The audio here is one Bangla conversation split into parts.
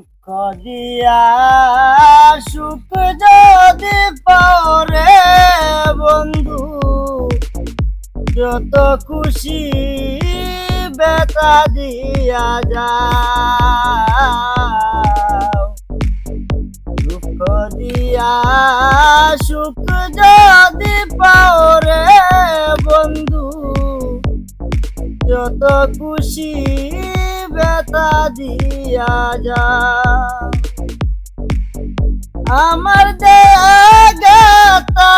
দুঃখ দিয়া সুখ যদি পাওরে বন্ধু, যত খুশি বেতা দিয়া যাও। দুঃখ দিয়া সুখ যদি পাওরে বন্ধু, যত খুশি বেতা দিয়া যা। আমার দেয়া গাতা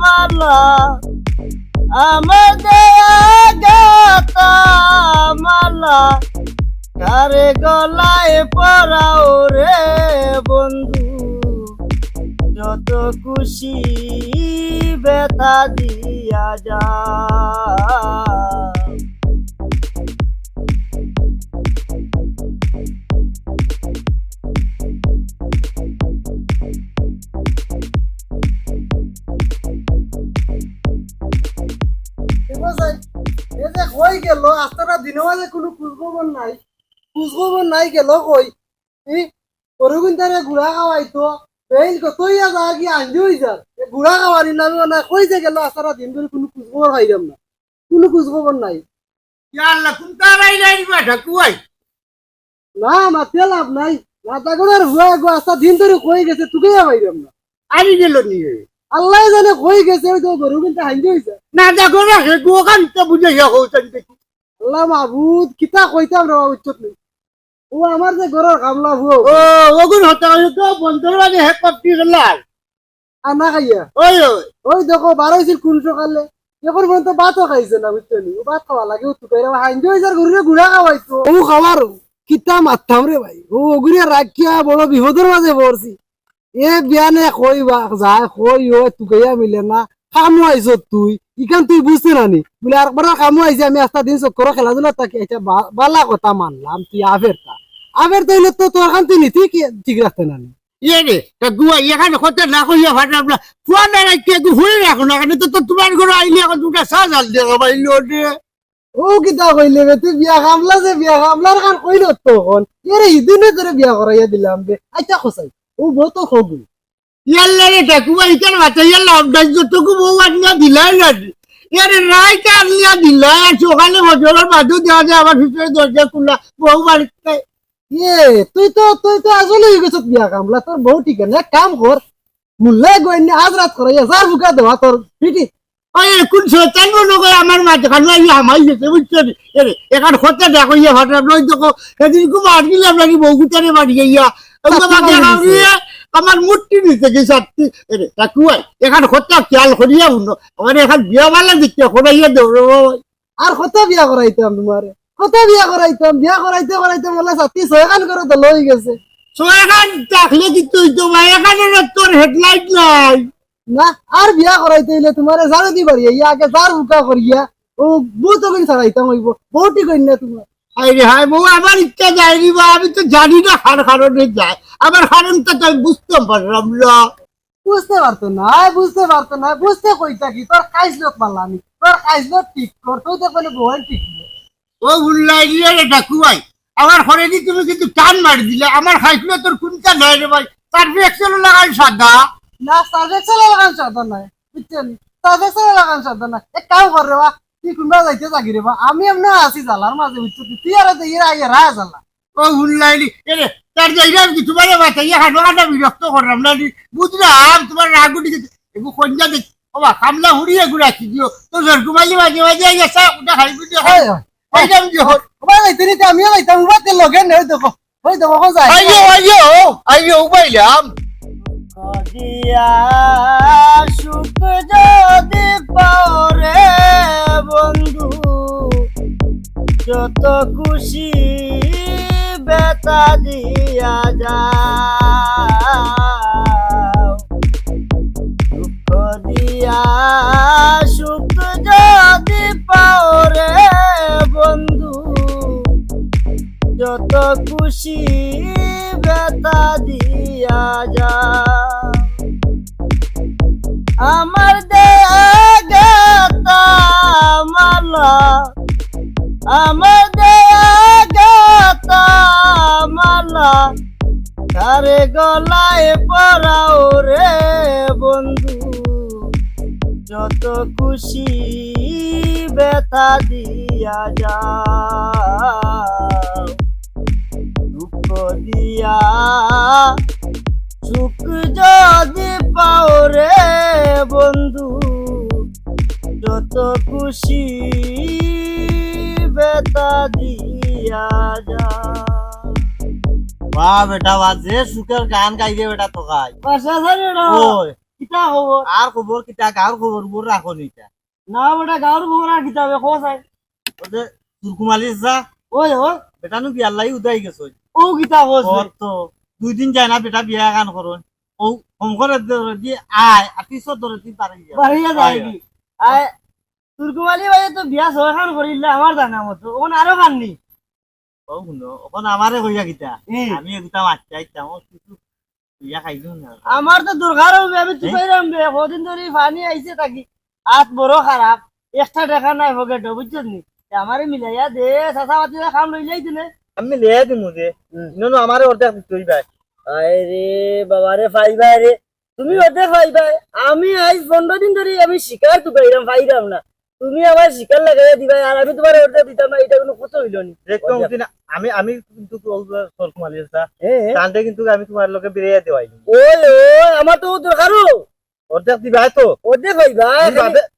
মালা আমার দেয়া গাতা মালা কারে গলায় পরাও রে বন্ধু, যত খুশি বেতা দিয়া যা। কই গেল আস্তাটা দিনে মাঝে কোনো খোঁজখবর নাই। খোঁজখবর নাই গেল কই ই অরবিন তারে গুড়া খাওয়াইতো এই কতই যা কি আঞ্জি হই যা গুড়া খাওয়ানি না না কই যে গেল আস্তাটা দিন ধরে কোনো খোঁজখবর পাইলাম না। কোনো খোঁজখবর নাই। ইয়াল্লা কুন্তা রাইলাই বাটা কুয়াই না মাতে লাভ নাই। মাথা গোড়ার হুয়া গো আস্তা দিন ধরে কই গেছে তুকে পাইলাম না। আমি গেল নিয়ে আল্লাহ জানে কই গেছে ওই তো অরবিন তা হাঞ্জি হইছে না দেখো না সে গোখান তো বুঝে আল্লাহ মাহবুদ কিতা কইতাম রে উচ্চত নেই। ও আমার যে ঘরের কামলা ভুয়ো। ও ওগুন হতে হয় তো বন্ধুর মাঝে হে কপটি গেলাল আনা খাইয়া। ওই ওই ওই দেখো বারো হয়েছিল কোন সকালে এখন পর্যন্ত ভাতও খাইছে না বুঝছ নি ও ভাত খাওয়া লাগে তুকাই হাইন্দি হয়েছে ঘুরে ঘুরা খাওয়াইতো ও খাওয়ার কিতা মারতাম রে ভাই। ও ওগুরে রাখিয়া বড় বিপদের মাঝে পড়ছি এ বিয়ানে কই বা যায় কই ও তুকাইয়া মিলে না। কামো আইছ তুই। ইখান তুই বুঝতে নানি। বলে একবার কামো আইছে আমি আস্তা দিন চক্কর খেলাধুলা তাকে এটা বালা কথা মানলাম তুই আফেরটা আফের তাইলে তো তোর খান তুই নিতি ঠিক রাখতে নানি? ইয়ে তা গুয়া এখানে হতে না কইয়া ফাটা আমরা ফুয়া না রাখতে একটু হয়ে রাখো না কেন? তো তো তোমার ঘরে আইলে এখন দুটা চা জাল দিয়ে বাইলো রে ও কিতা কইলে বে তুই বিয়া খামলা যে বিয়া খামলার কান কইল তখন? এরে ইদিনে তোরে বিয়া করাইয়া দিলাম বে আচ্ছা খসাই ও বউ তো খগু ইয়াল্লা রে ঠাকুমা ইকার বাচ্চা ইয়াল্লা অভ্যাস যতটুকু বউ আনিয়া দিলাই না ইয়ারে রাইতে আনিয়া দিলাই আর সকালে বছরের বাদও দেওয়া যায় আমার ভিতরে দরজা খোলা বউ বাড়িতে। এ তুই তো তুই তো আসলে হয়ে গেছত বিয়া খামলা তোর বউ ঠিক না কাম কর মুল্লা গইনি আজ রাত করাইয়া যার বুকা দেওয়া তোর পিটি। ওই কোন শয়তান মনে করে আমার মাঝে খানো ইয়া হামাই গেছে বুঝছ? এরে এখান হতে দেখো ইয়া ফাটা নই দেখো এদিন খুব মার নাকি বউ গুতারে মারি ইয়া আমার মূর্তি নিতে কি সত্যি এরে ঠাকুয়াই এখান হতে খেয়াল করিয়া উনো আমার এখান বিয়া বালা দিচ্ছে খোরাইয়া দৌড়ো আর কত বিয়া করাইতাম তোমারে? কত বিয়া করাইতাম? বিয়া করাইতে করাইতে বলে সাথী ছয়খান করে তো লই গেছে। তো এখান থাকলে কিন্তু তোমার এখানে তোর হেডলাইট নাই? না আর বিয়া করাইতে হইলে তোমারে জানো দি পারি ইয়া আগে যার বুকা করিয়া। ও বউ তো কইন ছাড়াইতাম হইব? বউটি কইন না তোমার? আরে হায় বউ আমার ইচ্ছা যায়নি বা আমি তো জানি না কারণে যায়। আমার তো আমি বুঝতে পারলাম না। বুঝতে পারতো না বুঝতে পারতো না বুঝতে কইতা কি তোর তোর ঠিক কর তুই তো কোনো বউন ঠিক ও উল্লাই আমার ঘরে দি তুমি কিন্তু টান মারি দিলে আমার খাইছিল তোর কোনটা নয় রে ভাই তার রিয়াকশন লাগাই সাদা। না সাজেকশন লাগান সাধন নাই বুঝছেন? সাজেকশন লাগান সাধন নাই। এক কাম কর রে বা তুই কোনবা যাইতে থাকি রে বা। আমি এমনি আছি জালার মাঝে বুঝছ তুই আর ইরা আইয়া রায় জালা। ও উল্লাইলি এরে তার যাইরা আমি তোমার বাচ্চা ইয়া হানো কাটা বিরক্ত করলাম না। বুঝলাম তোমার রাগুটি এগু কঞ্জা দেখ। বাবা কামলা হুড়িয়ে গুড়া কি দিও। তো জোর ঘুমাইলি মাঝে মাঝে আইয়া সা উঠা খাইবি দিও হয়। খাইলাম যে হল ওবা যাইতে নিতে আমিও যাইতাম। ওবা তেল লগে নেই দেখো ওই দেখো কখন যায়। আইয়ো আইয়ো আইয়ো উবাইলাম দিয়া সুখ যদি পাওরে বন্ধু, যত খুশি বেতা দিয়া যাও। দুঃখ দিয়া সুখ যদি পাওরে বন্ধু, যত খুশি বেতা দিয়া যা আমার দেয়া মালা আমার দেয়া মালা কারে গলায় পড়াও রে বন্ধু? যত খুশি ব্যথা দিয়া যা। বেটা যে সুখের গান গাইছে বেটা তো গাই ওই কিতা খবর আর খবর কিতা গাঁর খবর বোর রাখো নিতা না বেটা গাঁর খবর আর কিতাবে খোঁজাই ওদের তুরকুমালি যা। ওই ওই বেটা নু বিয়ার লাই উদাই গেছ ও কিতা খোঁজ তো? দুই দিন যায় না বেটা বিয়া গান করুন ও শঙ্করের ধরে দিয়ে আয় আর পিছর ধরে পারে যায় কি? আয় তুর্কুমালি ভাই তো বিয়া ছয়খান করিলে আমার জানা মতো। ওখানে আরও খাননি ও শুনো আমারে কইয়া কিতা আমি খাইছো না। আমার তো দরকার হবে আমি চুপাইলাম বে কদিন ধরে পানি আইছে থাকি। হাত বড় খারাপ নাই পকেট বুঝছ নি? আমারে মিলাইয়া দে চাচা পাতি খাম লই যাই দিনে। আমি লিয়ে দিমু যে। আমারে অর্ধেক তুই ভাই আয় রে বাবা রে ফাইবা রে তুমি ওতে ফাইবা আমি আজ পনেরো দিন ধরে আমি শিকার তো পাইলাম ফাইলাম না। তুমি আমার শিকার লাগাইয়া দিবা আর আমি তোমার ওটা দিতাম না এটা কোনো কত হইল নি। আমি আমি কিন্তু তুরকুমালি যা হ্যাঁ তান্তে কিন্তু আমি তোমার লোকে বিরিয়া দেওয়াই ওই আমার তো দরকারও অর্ধেক দিবা তো। ওতে ফাইবা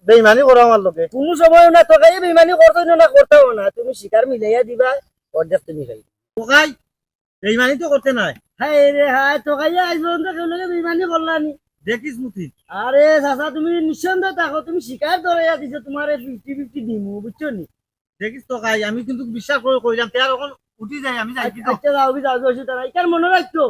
বেইমানি করো আমার লোকে। কোনো সময় না তোকে বেমানি করতো না করতেও না। তুমি শিকার মিলাইয়া দিবা অর্ধেক তুমি খাই তোকাই বেইমানি তো করতে নাই। হাই রে তোকে আজ পর্যন্ত কেউ লোকে বেমানি করলানি দেখিস মুতি আরে চাচা তুমি নিঃসন্দেহ থাকো তুমি শিকার ধরাইয়া দিছো তোমার ফিফটি ফিফটি দিমু বুঝছ নি দেখিস তোকাই আমি কিন্তু বিশ্বাস করে কইলাম তার এখন উঠি যায় আমি যাই কিন্তু। আচ্ছা যাও যাও তারা মনে রাখতো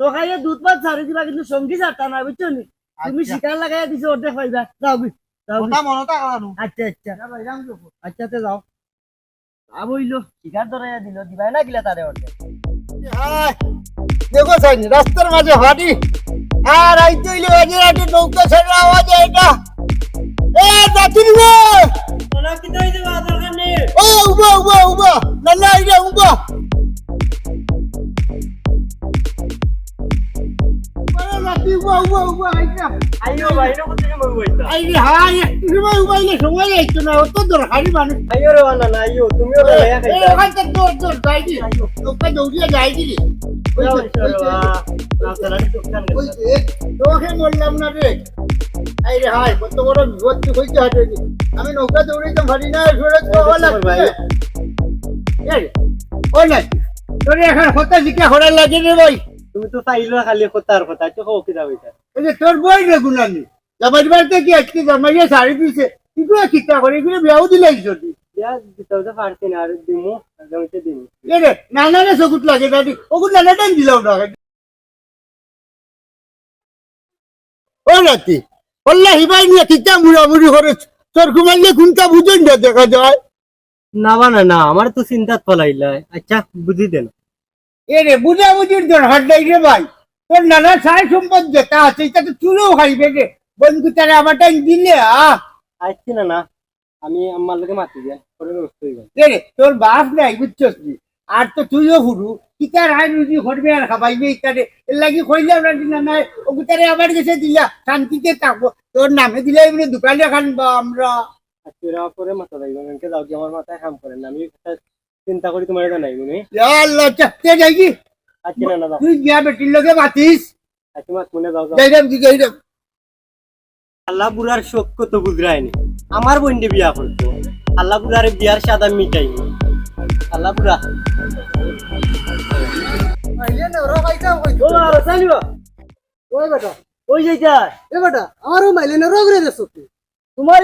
তোকে দুধ পাত ছাড়ি দিবা কিন্তু সঙ্গী ছাড়তা না বুঝছ নি তুমি আচ্ছা। শিকার লাগাইয়া দিছো অর্ধেক পাইবা যাও বি যাও। কথা মনতা কারণ আচ্ছা আচ্ছা। আচ্ছা তে যাও। আব হইল শিকার ধরাইয়া দিল দিবাই না গিলা তারে অর্ধেক দেখো সাইন রাস্তার মাঝে হাঁটি। আর আইতে হইলে বাজে একটা নৌকা ছেড়ে আওয়াজ হয় এটা এ জাতির গো ওনা কিতা হইছে বা দরকার নেই ও উবা উবা উবা নাল্লা আইরা উবা নো না না তোকে বললাম না রে। এই রে হাই কত বড় বিপদ হইতে হাঁটেনি আমি নৌকা দৌড়াইতে পারি না সরে তো হলা ভাই। ও না তোর এখন হতা শিখে হরা লাগে রে ভাই। তুমি তো চাইলো খালি কথার কথা তো কও কিতা হইতা এই যে তোর বই রে গুনানি। জামাই বাড়িতে কি আজকে জামাইয়া শাড়ি দিছে? এগুলো কিতা করে এগুলো বিয়াও দিলাই যদি না নানা রে লাগে দাদি ওগুলো দিলাম না। ও রাতি বললা হিবাই নিয়ে কিতা মুড়ামুড়ি করে তোর ঘুমাইলে ঘুমটা বুঝেন না দেখা যায়। না বানা না আমার তো চিন্তাত ফলাইলা আচ্ছা বুঝি দেন। এ রে বুঝাবুঝির দরকার নাই রে ভাই। তোর নানা সাই সম্পদ যেটা আছে এটা তো তুলেও খাইবে রে। বন্ধু তারা আমার টাইম দিলে আহ আচ্ছি না না আমি আমার লোকে মাতি রে তোর বাপ নাই বুঝছস আর তো তুইও হুরু। কিতার হাই রুজি করবে আর খাবাইবে ইত্যাদি এর লাগি কইলাম না দিনা নাই ওগুতারে কাছে দিলা শান্তিতে থাকব। তোর নামে দিলে এমনি দোকানে খানবা আমরা। আচ্ছা পরে মাথা যাইব এনকে যাও কি আমার মাথায় কাম করেন না আমি চিন্তা করি তোমার জানাই মনে ইয়া আল্লাহ চাপতে যাই কি আচ্ছা না না যাও তুই গিয়া বেটির লগে মাতিস আচ্ছা মাত মনে যাইরাম আল্লাহ বুড়ার শোক কত বুঝরায়নি আমার বোনকে বিয়া করতো। আল্লাহ বুড়ার বিয়ার সাদা মিটাই আল্লাহ বুড়া। মাইলে না ওরা পাইতাম কই ও আর চালিবা। ওই বেটা। ওই যাইতা এ বেটা আমারও মাইলে না রোগ রে দেছো তুই তোমার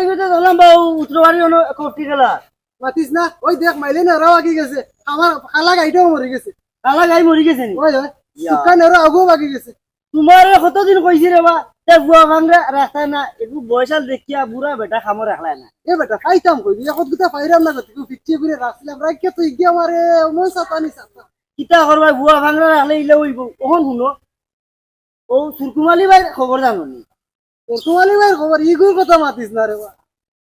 উত্তরবাড়ি গেলা মাতিস না? ওই দেখ মাইলে না ওরাও আগি গেছে। আমার খালা গাইটাও মরে গেছে। কালা গাই মরি গেছে নি? ওই। দোকান ওরা আগেও বাগি গেছে। তোমার কতদিন কইছি রে বা? তে বুয়া ভাঙরা রাস্তায় না একটু বয়সাল দেখিয়া বুড়া বেটা খামো রাখলাই না। এ বেটা খাইতাম কই। এখন দুটা ফাইরাম না তুই ফিফটি করে রাখছিলাম রাখিয়ে তুই গিয়ে আমারে মন সাতানি সাতা কিতা করবা বুয়া ভাঙরা রাখলে ইলে হইব ওখন শুনো। ও সুরকুমালি ভাই খবর জানো নি? তোর তোমালি ভাই খবর ইগুর কথা মাতিস না রে বা।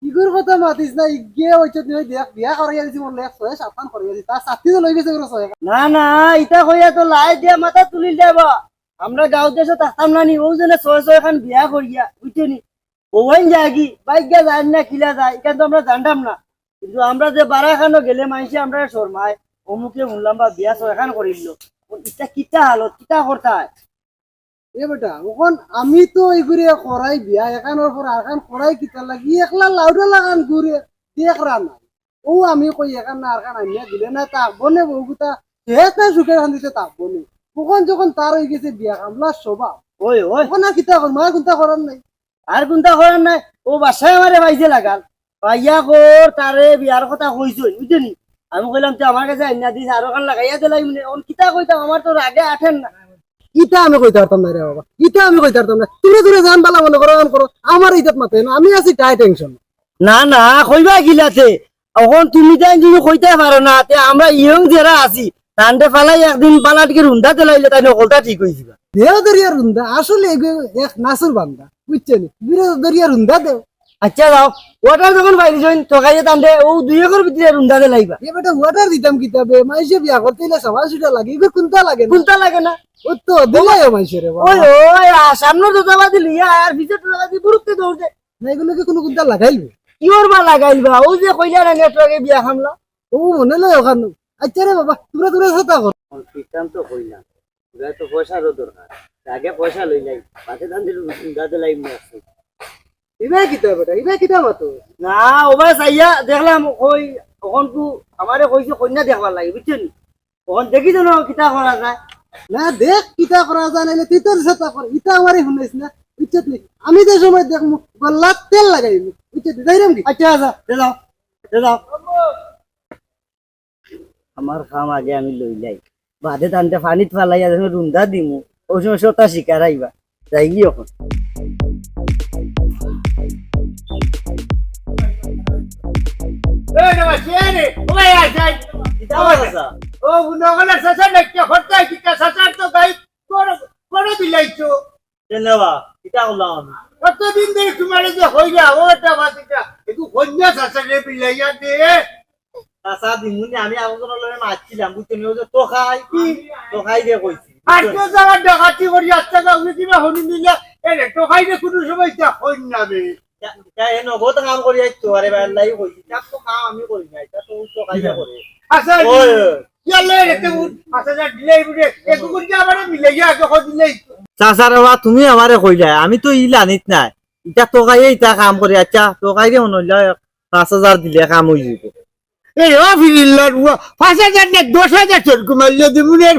ইগুর কথা মাতিস না, ইগে হইছে তুই দেখ বিয়া করাইয়া দিছি মোর লেখ ছয় সাতখান করাইয়া দিছি তার সাথী তো লই গেছে ওরা ছয় না না, ইটা কইয়া তো লাই দিয়া মাথা তুলি দেবা আমরা গাঁও দেশে থাকতাম না নি ও যেন ছয় ছয় খান বিয়া করিয়া বুঝছ নি? যায় কি বাইক গা যায় না, কিলা যায় এখান তো আমরা জানতাম না। কিন্তু আমরা যে বারাখানো গেলে মানুষে আমরা শর্মায় অমুকে শুনলাম বা বিয়া ছয়খান করিল ইটা কিতা হালত কিতা করতায় এ বেটা ওখন আমি তো এগুলি করাই বিয়া এখানোর পর আরখান করাই কিতা লাগি একলা লাউডা লাগান ঘুরে দেখরা নাই। ও আমি কই এখান না আরখান আনিয়া দিলে না তা বনে বহুগুতা হেতে সুখে খান দিতে তা বনে। ওখন যখন তার হয়ে গেছে বিয়া কামলা স্বভাব ওই ওই ওখন কিতা কর মা কোনটা করার নাই? আর কোনটা করার নাই? ও বাসায় আমারে পাইছে লাগাল। পাইয়া কর তারে বিয়ার কথা কইছো বুঝলি আমি কইলাম তো আমার কাছে আইনা দিস আরও খান লাগাইয়া দিলাই মানে ওন কিতা কইতাম? আমার তো রাগে আঠেন না। ইটা আমি কইতে পারতাম না রে বাবা ইটা আমি কইতে পারতাম না। দূরে দূরে যান বালা মনে করো অন করো আমার ইজ্জত মাতে না আমি আছি তাই টেনশন না না কইবা গিলাতে। এখন তুমি তাই যদি কইতে পারো না তে আমরা ইয়ং যারা আছি তান্ডে ফালাই একদিন পালাটিকে রুন্দা তেলাইলে তাই নকলটা ঠিক হয়েছিল দেহ দরিয়া রুন্দা আসলে এক নাসুর বান্দা বুঝছেন? বীর দরিয়া রুন্দা দেও। আচ্ছা যাও। ওটা যখন বাইরে জইন তোকাইয়ে তান্ডে ও দুই একর ভিতরে রুন্দা তেলাইবা এ বেটা ওয়াটার দিতাম কিতাবে? মাইসে বিয়া করতে হইলে সবার সুটা লাগে এগুলো কোনটা লাগে না? কোনটা লাগে না? ও তো দিলাই মাইসে রে বাবা। ওই ওই সামনে দোতাবা দিলি আর ভিতরে দোতাবা দি বুড়ুকতে দৌড়তে না এগুলোকে কোনো কোনটা লাগাইলবে কিওর বা লাগাইলবা ও যে কইলা না নেটওয়ার্কে বিয়া খামলা। ও মনে লয় ওখানে। আচ্ছা রে বাবা তোমরা তোমরা সাথে কর সিস্টেম তো কইলাম। তোরা তো পয়সারও দরকার। আগে পয়সা লই যাই পাতে দান্দির রুন্দা তেলাই মনে আছে ইবা কিতা বেটা ইবা কিতা মাতো না ওবার চাইয়া দেখলাম ওই ওখান কু আমারে কইছে কন্যা দেখবার লাগে বুঝছেন ওখান দেখি কিতা করা যায়। না দেখ কিতা করা যায় নাইলে তুই তোর কর ইটা আমারে শুনাইছ না বুঝছত নি? আমি যে সময় দেখমু গল্লাত তেল লাগাইমু বুঝছত যাইরাম কি? আচ্ছা আচ্ছা দে যাও দে যাও। আমার কাম আগে আমি লই। যাই বাদে টানতে পানিত ফালাইয়া রুন্দা দিমু। ওই সময় সতা শিকার আইবা যাই কি এখন ও নগলা সাসা সাসার তো গাই কোন কোন করলাম আমি কতদিন ধরে তোমার যে হইলা ও এটা বাতিটা একটু বিলাইয়া দে দিমুনি আমি আগত লগে মারছিলাম বুঝছেন ও যে তো খাই কি তো খাই দিয়ে কইছি আর তো যারা ডাকাতি করি আচ্ছা গাও কিনা হনি দিলা এরে তো খাইলে কোনো সময় তা হইন না বে আচ্ছা রে আচ্ছা রেবা তুমি আমারে কইলা আমি তো ইলা নিত নাই। ইটা তো খাই ইটা কাম করি আচ্ছা তো খাই দিয়ে হনলা পাঁচ হাজার দিলে কাম হয়ে যাব। এই ও ফিরিল্লার ও পাঁচ হাজার না দশ হাজার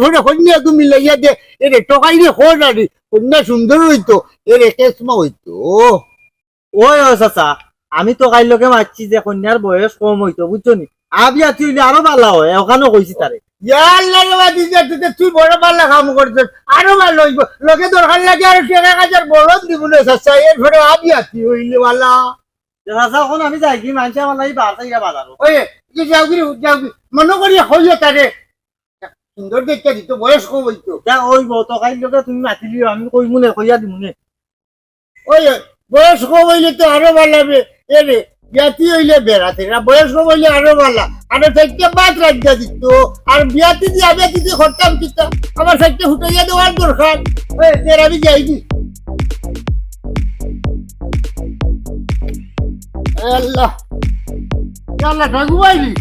ঘরে দে। এরে টোকাই রে সুন্দর হইতো এরে কেসমা হইতো ওই ও চাচা আমি তো কাই লগে মারছি যে কন্যার বয়স কম হইতো বুঝছ নি? আবিয়া তুইলে আরও ভালো হয় ওখানেও কইছি তারে তুই বড় পাল্লা কাম করছিস আরও ভালো হইব। লোকে দরকার লাগে আর টাকা হাজার বড় দিব না চাচা এর ঘরে আবি আতি হইলে বালা চাচা এখন আমি যাই কি মানুষ আমার লাগি বারতা ইয়া বাজারও ওই যাও কি যাও কি মনে করি হইয়ে তারে সুন্দর দেখতে দিত বয়স কম হইতো ওই তো কাই তুমি মাতিলিও আমি কইমু নে কইয়া দিমু নে ওই বয়স কম হইলে তো আরও ভালো হবে এরে বিয়াতি হইলে বেড়াতে না বয়স কম হইলে আরও ভালো আর সাইডটা বাদ রাজ্যা দিত আর বিয়াতি দিয়ে বিয়াতি দিয়ে করতাম কিতা আমার সাইডটা হুটাইয়া দেওয়ার দরকার। তের আমি যাইনি। আল্লাহ। আল্লাহ ঠাকুমাইলি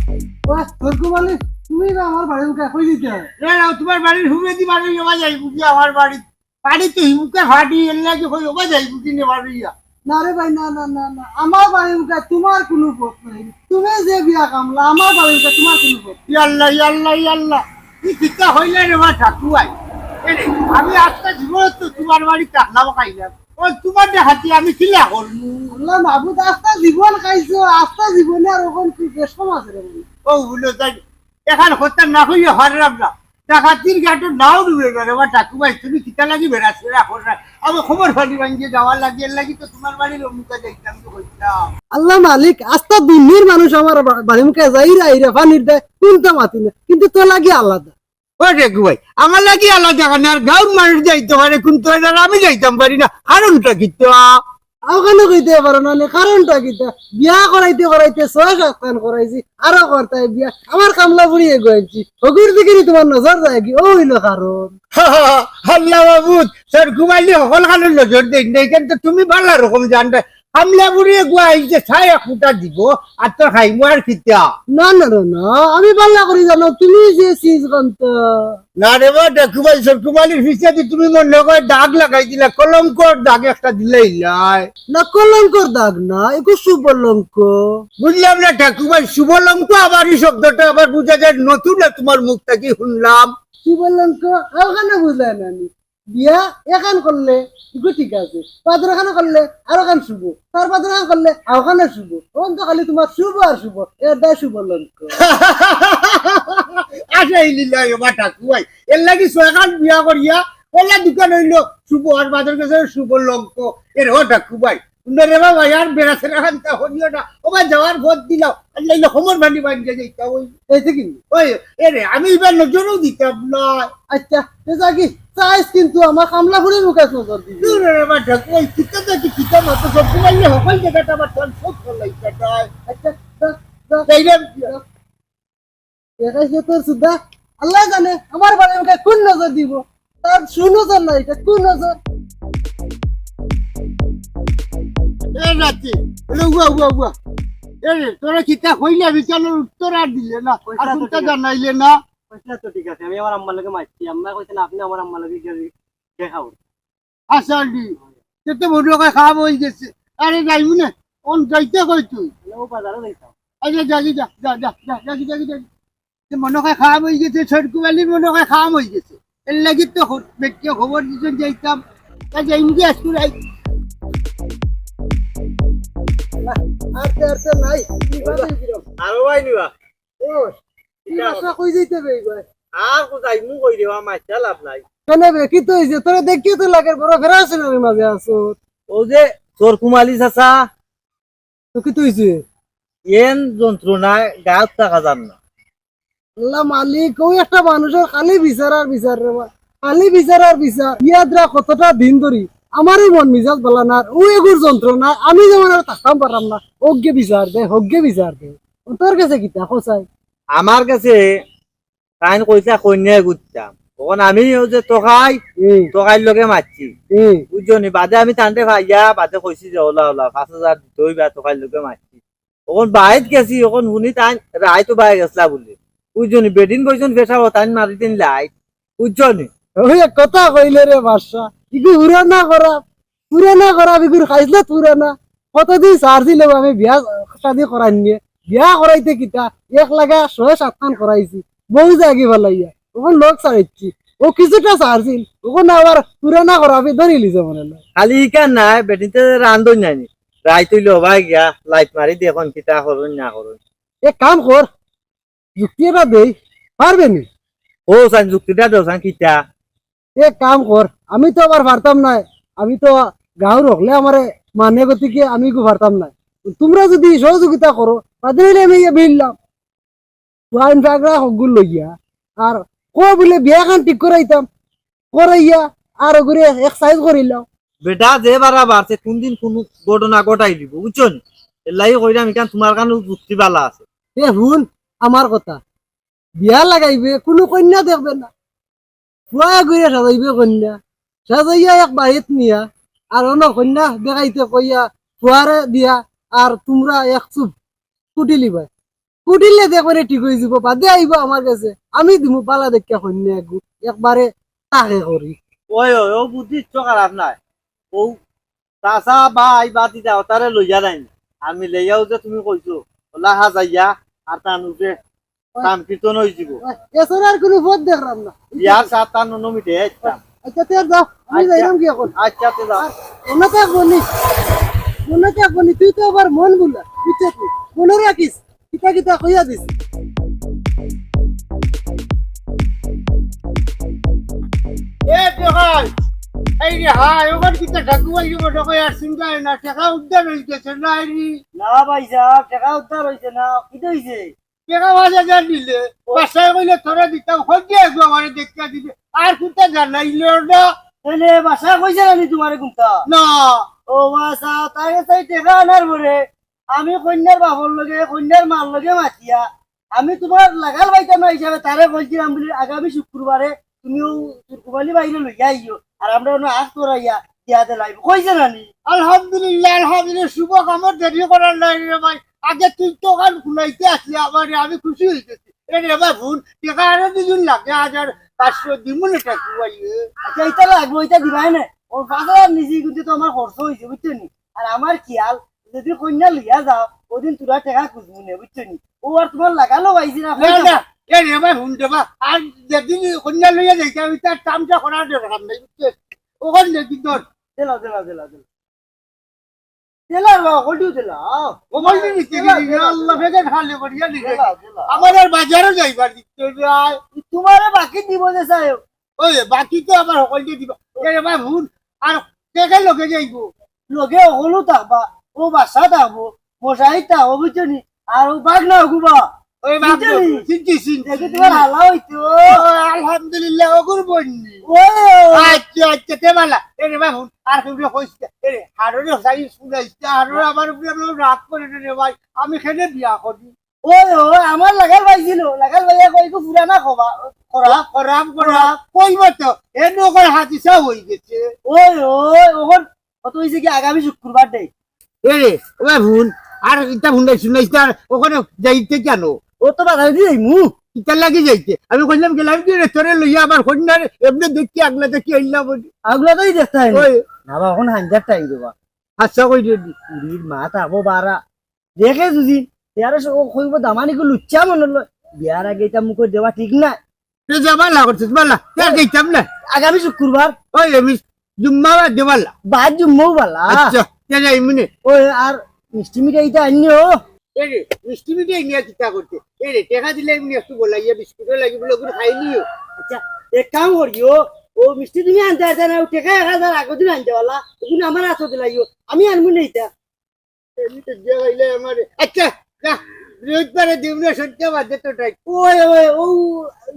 বাহ তোর কুমালি তুমি না আমার বাড়ি উঠে কই দিতে? না তোমার বাড়ির হুমে দি বাড়ি নেওয়া যাই বুঝি আমার বাড়ি। বাড়ি তো হিমুকে ফাটি এর লাগে হই ওবা যাই বুঝি নেওয়া যাইয়া না রে ভাই না না না না। আমার বাড়ি উঠে তোমার কোনো পথ নাই। তুমি যে বিয়া কামলা আমার বাড়ি উঠে তোমার কোনো পথ ইয়াল্লা ইয়াল্লা ইয়াল্লা। কি কিতা হইলে রে মা ঠাকুয়াই আমি আজকে জীবন তো তোমার বাড়ি কাটলাম খাইলাম ও তোমার দেখাতি আমি কিলা করমু আল্লাহ মাহবুদ আস্তা জীবন খাইছো আস্তা জীবনে আর ওখান কি বেশম আছে রে ও বলো তাই এখান হত্যা না হইলে হারলাম না। ডাকাতির গাটো নাও ডুবে গেল মা ঠাকুমাই তুমি কিতা লাগি বেড়াচ্ছ রাখো আমি খবর ফালি ভাঙিয়ে যাওয়ার লাগি এর লাগি তো তোমার বাড়ির অমুকা দেখতাম তো কইতাম। আল্লাহ মালিক আস্তা দুনির মানুষ আমার বা- বাড়ি মুখে যাই রা ফানির দেয় কোনটা মাতি না কিন্তু তো লাগে আলাদা। ও রেখু ভাই আমার লাগি আলাদা কেন আর গাঁর মানুষ যাইতে পারে কিন্তু আমি যাইতাম পারি না। কারণটা কিন্তু ওখানে কইতে পারো না কারণটা কিটা বিয়া করাইতে করাইতে ছয় সাত খান করাইছি, আরও করতে বিয়া। আমার কামলা বুড়িয়ে গেছি হগুর দিকে তোমার নজর যায় কি? ও হইল কারণ। আল্লাহ বাবু স্যার ঘুমাইলে সকল খানের নজর দেই না এখান তো তুমি ভালো রকম জানতে বুড়িয়ে এক ফুটা দিব আর তোর খাইমু আর খিতা। না না না না আমি পাল্লা করি জানো তুমি যে গন্ত না রে বা ডকুমালি সরকুমালির ফিসে তুমি মনে দাগ লাগাই দিলা কলঙ্কর দাগ একটা দিলে ইলাই। না কলঙ্কর দাগ না একটু সুবলঙ্ক বুঝলাম না ঠাকুমার শুভলঙ্ক আবার এই শব্দটা আবার বুঝা যায় নতুন না তোমার মুখ থেকে শুনলাম? সুবলঙ্ক ওখানে বুঝলাই না আমি। বিয়া এখান করলে একটু ঠিক আছে, পাদর খানা করলে আরও খান শুভ তার পাদর খান করলে ওখানে শুভ ওখান তো খালি তোমার শুভ আর শুভ, এটাই শুভ আচ্ছা এই লিলাই এবার ঠাকুমাই এর লাগি ছয়খান বিয়া করিয়া ওলা দোকান হইল, শুভ আর বাজার কাছে শুভ লঙ্ক এর ও ঠাকুমাই রে বাবা আর বেড়াছে খান্তা হরিও না। ওবার যাওয়ার ভোট দিলাম। আর লাইলে হোমর ভান্ডি বানিয়ে যাইতা ওই এইটা কিন্তু ওই এরে আমি এবার নজরও দিতাম না। আচ্ছা কি? চাইজ কিন্তু আমার কামলা ফুলের মুখে নজর দিবি। রে বাবা ঠাকুমাই কিতা দেখি কিতা মতো সব সকল জায়গাটা আমার সব আচ্ছা দা, দা, তাইলে দেখাইছে তোর সুদ্ধা। আল্লাহ জানে আমার বাড়ি আমাকে কোন নজর দিব? তার সুনজর নাই এটা কোন নজর? এ রাতে এলে উয়া উয়া উয়া এ তোরা কিতা উত্তর আর দিলে না? আর কোনটা জানাইলে না? তো ঠিক আছে আমি আমার আম্মার লগে মারছি। আম্মা কইছেন আপনি আমার আম্মার লগে গিয়ে দেখাও। আসালি তেতে খারাপ গেছে। আরে যাইবু না কোন যাইতে কই তুই? ও বাজারে যাইতাম আরে যাগি যা যা যা যা যাগি যাগি যাগি মনে হয় হয়ে গেছে সরকুবালি মনে হয় খারাপ হয়ে গেছে। এর লাগি তো ব্যক্তি খবর দিতে যাইতাম যাইম আই আরতে আরতে নাই লাভ নাই কেন বে কি তো হইছে লাগে বড় ফেরা আছে না ও যে তোর কুমালি চাচা তো কি তো হইছে এন যন্ত্রণায় গাছ না মালিক ওই একটা মানুষের খালি বিচার আর বিচার রে। খালি বিচার আর বিচার ইয়াদরা কতটা দিন ধরি আমারই মন মিজাজ বলা না ও এগুর যন্ত্রণা আমি যেমন আর থাকতাম পারলাম না ওকে বিচার দে হোককে বিচার দে। তোর কাছে কিতা খোসাই আমার কাছে তাইন কইতা কন্যায় গুছতাম তখন আমি যে তোকাই এই তোকাইর লগে মারছি। বুঝছনি? বাদে আমি টানতে ভাইয়া বাদে কইছি যে ওলা ওলা পাঁচ হাজার দিতই বা তোকাইর লগে মারছি। তখন বাইত গেছি তখন শুনি তাই রায় তো বাই গেছলা বলে। বুঝছনি? বেদিন বইছন পেশাব তাই মারি দিন লাইট বুঝছনি কথা কইলে রে বাদশা ইগু পুরানা করা পুরানা করা বিগুর খাইলে পুরানা কতদিন সার দিলে আমি বিয়া শাদি করাই নিয়ে। বিয়া করাইতে কিতা এক লাগা ছয় সাতখান করাইছি বহু জাগি ভালাইয়া ওখান লোক সারাইছি ও কিছুটা সারছিল ওখানে আবার পুরানা করাবি ধরি লিছে মনে না খালি ইকান নাই বেদিনতে রান্ধন জানি রায় তুইলে ভাই গিয়া লাইট মারি দিয়ে এখন কিতা করুন না করুন এক কাম কর যুক্তি এটা দেই পারবে নি? ও সান যুক্তিটা দেওসান কিতা। এক কাম কর আমি তো আবার পারতাম না আমি তো গাঁও রকলে আমার মানে গতিকে আমি কো পারতাম না তোমরা যদি সহযোগিতা করো তাদের আমি ইয়ে বিললাম ওয়াইন ফাগরা হগুল লইয়া আর কো বলে বিয়া খান ঠিক করাইতাম করাইয়া আর ওগুলো এক্সারসাইজ করিলাম বেটা যে বারা বাড়ছে কোনদিন কোন ঘটনা ঘটাই দিব বুঝছন এলাই কইরাম ইকান তোমার কাছে যুক্তি বালা আছে। এ শুন আমার কথা। বিয়া লাগাইবে কোনো কন্যা দেখবে না। ফুয়া ঘুরে সাজাইবে কন্যা। সাজাইয়া এক বাহিত নিয়া আর অন্য কন্যা দেখাইতে কইয়া ফুয়ারে দিয়া আর তোমরা এক চুপ কুটিলিবা কুটিলে দেখবারে ঠিক হয়ে যাব, বাদে আইব আমার কাছে। আমি দিমু পালা দেখিয়া কন্যা একবারে তাকে করি ওই ওই ও বুদ্ধি খারাপ নাই। ও চাচা, বা দিদা তারে লইয়া নাই। আমি লইয়াও যে, তুমি কইছো ওলা হা যাইয়া আর তার উপরে কাম কীর্তন হয়ে যাব। এছাড়া আর কোনো পথ দেখলাম না। বিয়ার সাত তার নন মিটে ইচ্ছাম আচ্ছা তে যাও। আমি আচ্ছা। যাইলাম কি এখন? আচ্ছা তে যাও। মনে থাকবনি মনে থাকবনি তুই তো আবার মন বুলা বুঝছিস নি? মনে রাখিস কিতা কিতা কইয়া দিস। এ টোকাই এই রে হাই ওখান কিতা ঠাকুমাই মনে হয় আর চিন্তা না। টাকা উদ্যান হয়ে গেছে না রে। না ভাই সাহেব টাকা উদ্ধার হইছে না কি হইছে? টাকা পাঁচ হাজার দিলে বাসায় কইলে তোরা দিতাম হজ্জে একটু আমার দেখা দিবে। আর কোনটা জানাইল না তাহলে বাসা কইছে না তোমার কোনটা না। ও বাসা তাই তাই টাকা আনার পরে আমি কন্যার বাবর লগে কন্যার মার লগে মাতিয়া আমি তোমার লাগাল পাইতাম না হিসাবে তারে বলছিলাম বলি আগামী শুক্রবারে তুমিও কুমালি বাইরে লইয়া আইও আর আমরা ওনা আগ করাইয়া ইয়াতে লাইব। কইছে নানি আলহামদুলিল্লাহ আলহামদুলিল্লাহ শুভ কামত দেরি করার নাই রে ভাই। আগে তুই তো খুলাইতে আসলি আমার আমি খুশি হইতেছি। এ রে ভাই ভুল টেকা আরও দুজন লাগে হাজার পাঁচশো ভাই আচ্ছা এটা লাগবো এটা দিবাই না। ওর নিজে কিন্তু তো আমার খরচ হয়েছে বুঝছ নি? আর আমার খেয়াল যদি কন্যা লইয়া যাও ওদিন তোরা টাকা খুঁজবো না বুঝছ নি? ও আর তোমার লাগালো পাইছি না হুন দেবা আর যেদিন কন্যা লইয়া যাইতে আমি তার কামটা করার দরকার নাই বুঝছিস ওখানে দেখি তোর দিলা দিলা দিলা দিলা। বাজারও যাইবার দিতে বাকি দিব যে চাই ওই বাকি তো আমার সকলকে দিবা। এ রে ভুল আর লগে লোকে যাইবো? লগে হলো থাকবা ও বাসা থাকব মশাই থাকব বুঝছ নি আর ও বাঘ না গুবা আলহামদুলিল্লাহ ওগুর বন্যি আচ্ছা আচ্ছা ভাই আর কেউ হাররে সাই শুনাইছে হাররে আমার উপরে রাগ করে রে ভাই। আমি খেলে বিয়া করি। ওই ওই আমার লাগাল পাইছিল লাগাল পাইয়া কই গো পুরানা খবা খরা করাম করা কইব তো এ নগর হাতিসা হই গেছে। ওই ওই ওখন কত হইছে কি আগামী শুক্রবার ডে এ ভাই ভুল আর এটা ভুন্ডাই শুনাইছে ওখানে যাইতে কেন? ও তো বাধা দিয়ে মু কিতার লাগি যাইতে আমি কইলাম গেলাম কি রে তোরে লইয়া আমার কন্যার এমনি দেখি আগলা দেখি আইলাম বলি। আগলা তোই দেখতে ওই। না বা এখন হাঞ্জার টাইম দেবা। আচ্ছা কই দিদি পুরীর মা থাকব বারা দেখে যদি ইয়ারে ও কইব দামানি গো লুচ্চা মনে লয় বিয়ার আগে এটা মুখ দেওয়া ঠিক না তে যাবালা করছিস বালা। তার গেইতাম না। আগামী শুক্রবার। ওই আমি জুম্মা বা দেবালা বাদ জুম্মু বালা। আচ্ছা যাই মনে ওই আর মিষ্টি মিঠাই এটা আনিও এ রে মিষ্টি মিঠাই নিয়ে চিন্তা করতে এ রে টেকা দিলে এমনি একটু বলাইয়া বিস্কুটও লাগি ওগুলো খাই নিও আচ্ছা এক কাম করিও ও মিষ্টি তুমি আনতে আসে না টেকা এক হাজার আগের দিন আনতে বলা ওগুলো আমার হাতে দিলাইও আমি আনব না এটা এমনি তো দিয়া খাইলে আমার আচ্ছা যা বৃহস্পতিবারে দিবনে সত্য বাদে তো টাই ওই ওই ও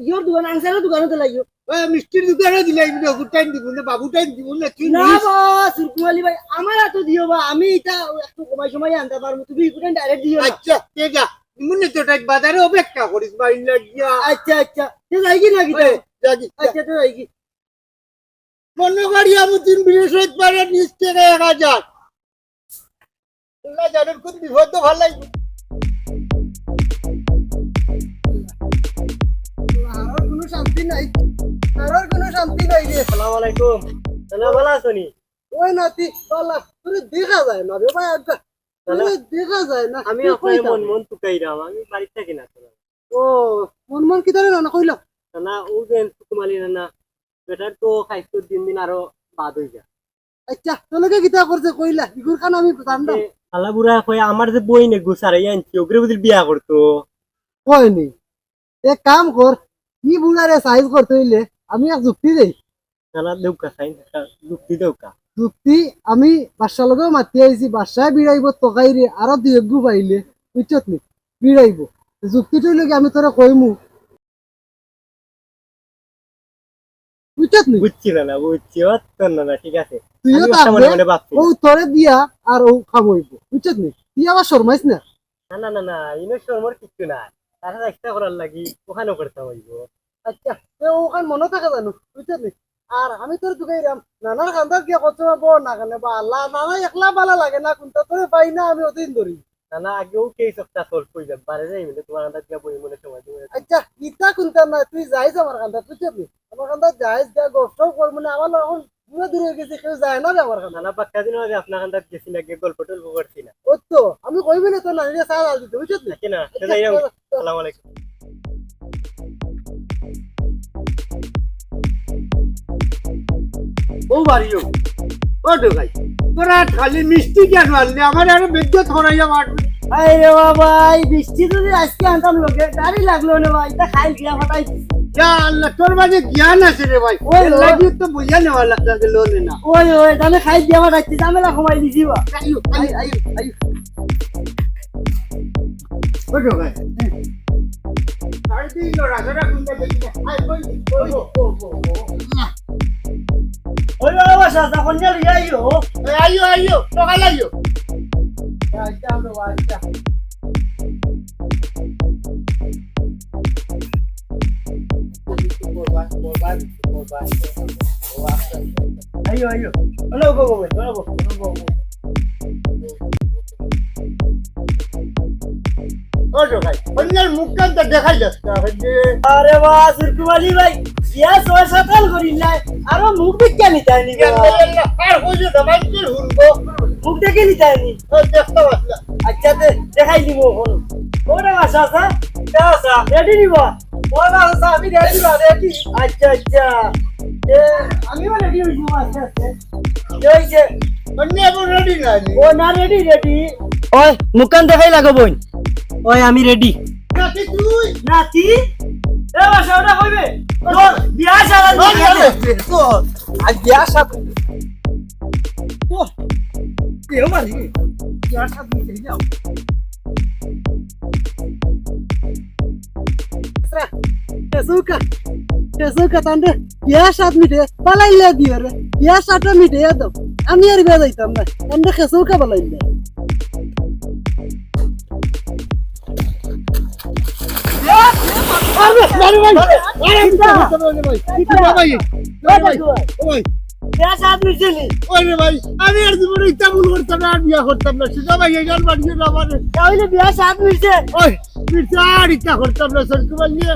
ইয়োর দোকান আনসারের দোকানে দিলাইও ওই মিষ্টির দোকানে দিলে ওগুলো টাইম দিব না বাবু টাইম দিব না না বা সুরকুমালি ভাই আমার হাতে দিও বা আমি এটা একটু কমাই সময় আনতে পারব তুমি এগুলো ডাইরেক্ট দিও না। আচ্ছা মনে তো টাই বাজারে অপেক্ষা করিস বা ইন্না গিয়া। আচ্ছা আচ্ছা। সে যাই কি নাকি ওই, যা দি, আচ্ছা তো যাই কি মনে করি আমি তিন বৃহস্পতিবারে নিচ থেকে এক হাজার তোমরা জানেন কোন বিপদ তো ভালো লাগবে। আর কোনো শান্তি নাই। আর কোনো শান্তি নাই রে। আসসালামু আলাইকুম। ভালো আছো নি? ওই নাতি বালা তোরে দেখা যায় না রে ভাই দেখা যায় না আমি আপনার মন মন টুকাইরাম আমি বাড়িতে থাকি না ও মন মন কি ধরে না কইলো। না ও যে সুকুমালি না বেটার তো খাইতো দিন দিন আরও বাদ যায়। আচ্ছা তোকে কিতা করছে? কইলা ইগুর খান আমি জানতাম। আলা বুড়া কই আমার যে বই নে গুছারে আনছি ওগরে বুঝি বিয়া করতো। কয়নি? এক কাম কর কি বুড়ারে সাইজ করতে হইলে আমি এক যুক্তি দেই। না দেউকা যুক্তি দেউকা। যুক্তি আমি বাদশার লগেও মাতি আইছি বাদশায় বিড়াইব টকাই রে আরও দুই একগু পাইলে বুঝছত নি বিড়াইব যুক্তিটো লগে আমি তোরা কইমু বুঝছত নি? বুঝছি না না বুঝছি ও না না ঠিক আছে। তুইও আমি ও তোরে দিয়া আর ও খামইব বুঝছত নি? তুই আবার শর্মাইস না? না না না না ইনো শর্মর কিছু না। তারা এক্সট্রা করার লাগি ওখানেও করতে হইব আচ্ছা ওখান মনে থাকে জানো? বুঝছত নি? আর আমি তোর দুগাইরাম নানার কান্দার গিয়া কত ব না কানে বা আল্লাহ নানা একলা বালা লাগে না কোনটা তোরে পাই না আমি অতদিন ধরি না না আগেও কেস একটা সলভ করে যাবে বারে যাই মানে তোমার আন্দাজ গিয়া বই মনে সময় দিবে আচ্ছা ইটা কোনটা না তুই যাইস আমার কান্দা বুঝছত নি? আমার কান্দা যাইস যা গপ্প কর মানে আমার এখন দূরে দূরে গেছে কেউ যায় না আমার কান্দা নানা পাক্কা দিন আগে আপনার আন্দাজ গেছি না গিয়ে গল্প টল্প করছি না। ও তো আমি কইবি না তো না সারা দিতে বুঝছত নি? নাকি না সেটা যাই আসসালামু আলাইকুম। ও বাড়িও ও। ঢোকাই তোরা খালি মিষ্টি কেন আনলি? আমার আরও বেজ্জত হরাইয়া মারবে আরে। বাবা এই বৃষ্টি যদি আজকে আনতাম লোকে গাড়ি লাগল না ভাই এটা খাই গিয়া ফাটাই আল্লাহ তোর মাঝে জ্ঞান আছে রে ভাই। ওই। লাগি তো বুঝা নেওয়া লোনে না। ওই ওই তাহলে খাই দিয়া ফাটাইছি ঝামেলা কমাই দিছি বা। আইও আইও আইও আইও ও ঢোকাই আর তুই রাজারা কুন্ডা দেখি আই কই ও ও ও। ওই বাবা সাজা কন্যা লিয়া আইও আইও আইও টোকাই আইও আচ্ছা আমরা আচ্ছা করবা করবা করবা আইও আইও ওনা গো গো ওনা গো ওনা গো ও ভাই অন্যের মুখটা দেখাই যাচ্ছে যে আরে বাহ সুরকুমালি ভাই ইয়া সোয়া সাতাল করি নাই। আরও মুখ দেখে নিতাই নি। আর হইছে দমাইছে হুনবো মুখ দেখে নিতাই নি দেখতে আচ্ছা তে দেখাই দিব রেডি নিব আমি রেডি বা রেডি আচ্ছা আচ্ছা। এ আমিও রেডি হইছি আস্তে আস্তে কি হইছে? অন্য এমন রেডি নাই ও না রেডি রেডি ওই মুকান দেখাই লাগো বই ওই আমি রেডি নাকি তুই? নাতি? এ বাসা ওটা কইবে? সাপ কেউ মারি ইয়ার সাথে দিও রে বিয়া সাতটা মিটে দাও আমি আর বিয়া যাইতাম না তান্ডে কেসুকা পালাইলে ওরে ভাই আমি আর জীবনে ইচ্ছা ভুল করতাম না আর বিয়া করতাম না সেটা ভাই এগার বাড়িয়ে না মানে তাহলে বিয়া সাত মিশে ওই বিচার ইচ্ছা করতাম না সরকু বানিয়ে